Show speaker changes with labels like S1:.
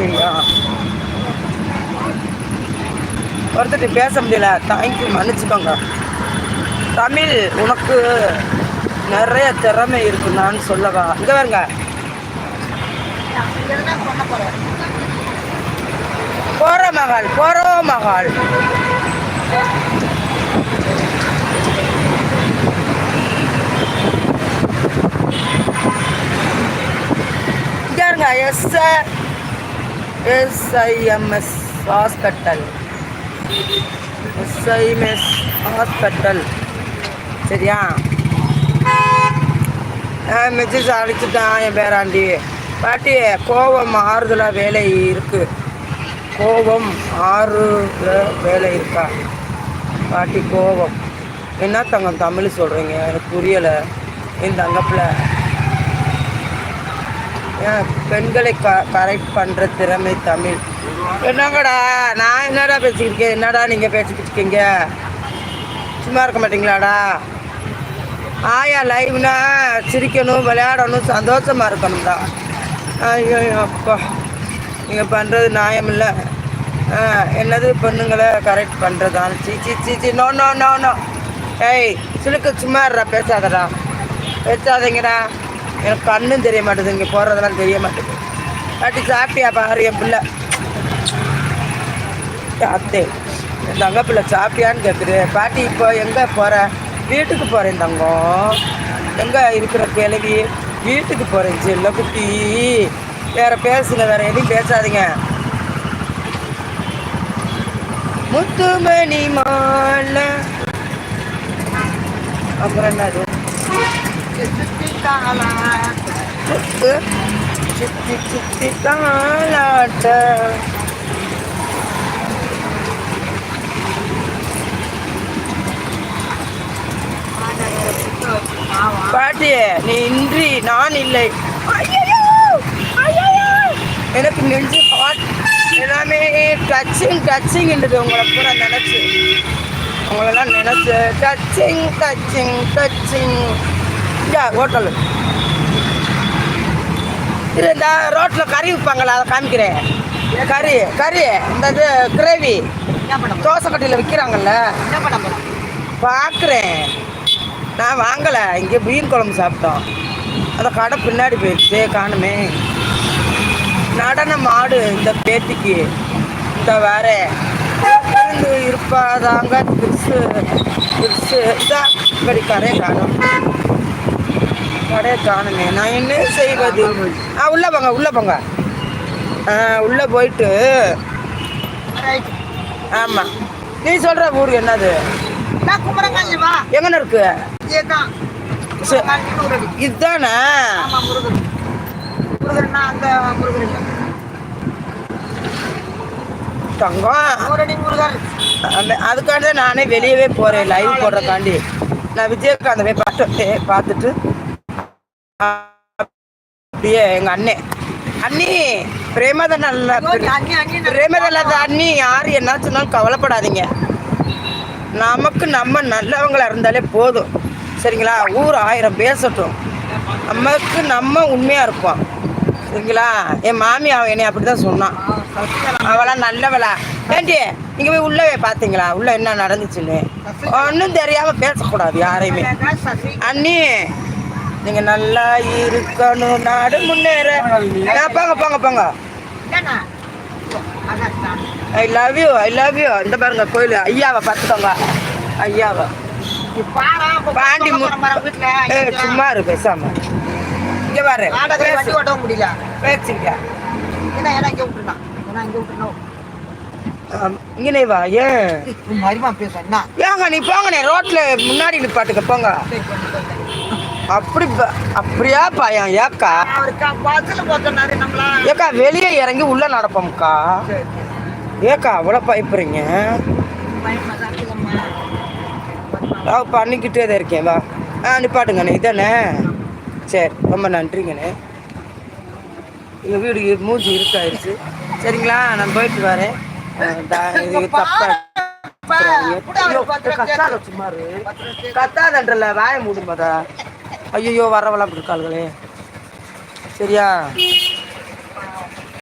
S1: சரியா ஒருத்தர் பேச முடியல. தேங்க்யூ மன்னிச்சுக்கோங்க. தமிழ் உனக்கு நிறைய திறமை இருக்குன்னான்னு சொல்லவா? இங்கே வருங்க போற மகள் போறோ மகள். இங்க பாருங்க S SIMS hospital. SIMS hospital. சரியா? மெசேஜ் அடிச்சுட்டான் என் பேராண்டி. பாட்டி கோபம் ஆறுதலாக வேலை இருக்கு. கோபம் ஆறுதல வேலை இருக்கா? பாட்டி கோபம். என்ன தங்கம் தமிழ் சொல்கிறீங்க எனக்கு புரியலை. என் தங்கப்பில் பெண்களை க கரெக்ட் பண்ணுற திறமை தமிழ். என்னங்கடா? நான் என்னடா பேசிக்கிருக்கேன் என்னடா நீங்கள் பேசிக்கிட்டு இருக்கீங்க? சும்மா இருக்க மாட்டீங்களாடா? ஆயா லைவ்னா சிரிக்கணும் விளையாடணும் சந்தோஷமா இருக்கணும்டா. ஐயோ அப்பா. நீங்கள் பண்ணுறது நியாயம் இல்லை என்னது பொண்ணுங்களை கரெக்ட் பண்ணுறதான் சீச்சி சீச்சி நோ நோ நோ நோ ஏய் சிலுக்கு சும்மாடுறா பேசாதடா. பேசாதீங்கடா. எனக்கு கண்ணும் தெரிய மாட்டேது இங்கே போகிறதெல்லாம் தெரிய மாட்டேது. பாட்டி சாப்பிட்டியா பாரு என் பிள்ளை. அத்தே என் தங்க பிள்ளை சாப்பிட்டியான்னு கேட்குது பாட்டி இப்போ எங்கே போகிற வீட்டுக்கு போகிறேன் தங்கம். எங்கே இருக்கிற கிழவி? வீட்டுக்கு போகிறேன் செல்ல குட்டி. வேற பேசுங்க வேற எதுவும் பேசாதீங்க. முத்துமணி மாலை. அப்புறம் என்னது? சுத்து சுத்தி சுத்தி தாளாட்ட பாட்டி நீ இன்றி நான் இல்லை. எனக்கு நெஞ்சு ஹாட் எல்லாமே டச்சிங் டச்சிங்ன்றது உங்களை பூரா நினச்சி. உங்களெல்லாம் நினச்சி. டச்சிங் டச்சிங் டச்சிங் இங்கே ஹோட்டலு. இது இந்த ரோட்டில் கறி விற்பாங்களா அதை காமிக்கிறேன். கறி கறி இந்த இது கிரேவி. தோசைக்கட்டியில் விற்கிறாங்கல்ல. பார்க்குறேன் நான் வாங்கலை. இங்கே மீன் குழம்பு சாப்பிட்டோம். அந்த கடை பின்னாடி போயிடுச்சு காணுமே. நடன மாடு இந்த பேத்திக்கு. இந்த வேற. இருந்து இருப்பாதாங்க திருசு திருசு இதான் இப்படி கரையை காணும். கடையை காணுமே நான் என்ன செய்வது? ஆ உள்ளே போங்க உள்ளே போங்க. ஆ உள்ளே போயிட்டு ஆமாம் நீ சொல்கிற ஊர் என்னது?
S2: நான் குமரங்காஞ்சி வா.
S1: எங்கன இருக்கு?
S2: இதுதான்
S1: தங்கம். அதுக்காண்டி நானே வெளியவே போகிறேன் லைவ் போடுறக்காண்டி நான் விஜயகாந்த் போய் பார்த்து பார்த்துட்டு அப்படியே எங்கள் அண்ணன் அண்ணி பிரேமதன் நல்ல
S2: அண்ணி அண்ணி
S1: அண்ணி யார் என்ன சொன்னாலும் கவலைப்படாதீங்க. நமக்கு நம்ம நல்லவங்களா இருந்தாலே போதும். சரிங்களா? ஊர் ஆயிரம் பேசட்டும். நமக்கு நம்ம உண்மையாக இருப்போம். சரிங்களா? என் மாமி அவன் என்னை அப்படி தான் சொன்னான் அவளா நல்லவளா. ஏண்டி நீங்கள் போய் உள்ளே போய் பார்த்தீங்களா உள்ளே என்ன நடந்துச்சுன்னு? ஒன்றும் தெரியாமல் பேசக்கூடாது யாரையுமே. அண்ணி நீங்கள் நல்லா இருக்கணும். நாடு முன்னேற. போங்க போங்க போங்க. I love you I love you இந்த பாருங்க கோயில். ஐயாவை பார்த்துக்கோங்க. ஐயாவை. பாண்டி சும்மா இரு பேசாம. இங்க பாரு.
S2: முடியல.
S1: பேசுங்க.
S2: இங்க
S1: வா ஏன் ஏங்க நீ போங்கண்ணே ரோட்ல முன்னாடி நிப்பாட்டுக்க போங்க. அப்படி அப்படியா பயம். ஏக்கா. ஏக்கா வெளியே இறங்கி உள்ள நடப்போம்க்கா. ஏக்கா அவ்வளோ பயப்படுறீங்க. பண்ணிக்கிட்டே தான் இருக்கேன். வா. ஆ நிப்பாட்டுங்கண்ணே இதானே சரி ரொம்ப நன்றிங்கண்ணே. எங்கள் வீடு மூஞ்சி இருக்காயிருச்சு சரிங்களா நான் போயிட்டு வரேன். இது தப்பா. கத்தாதன்றல வாய மூடுமாதா ஐயோ வரவெல்லாம் இருக்காளுகளே. சரியா?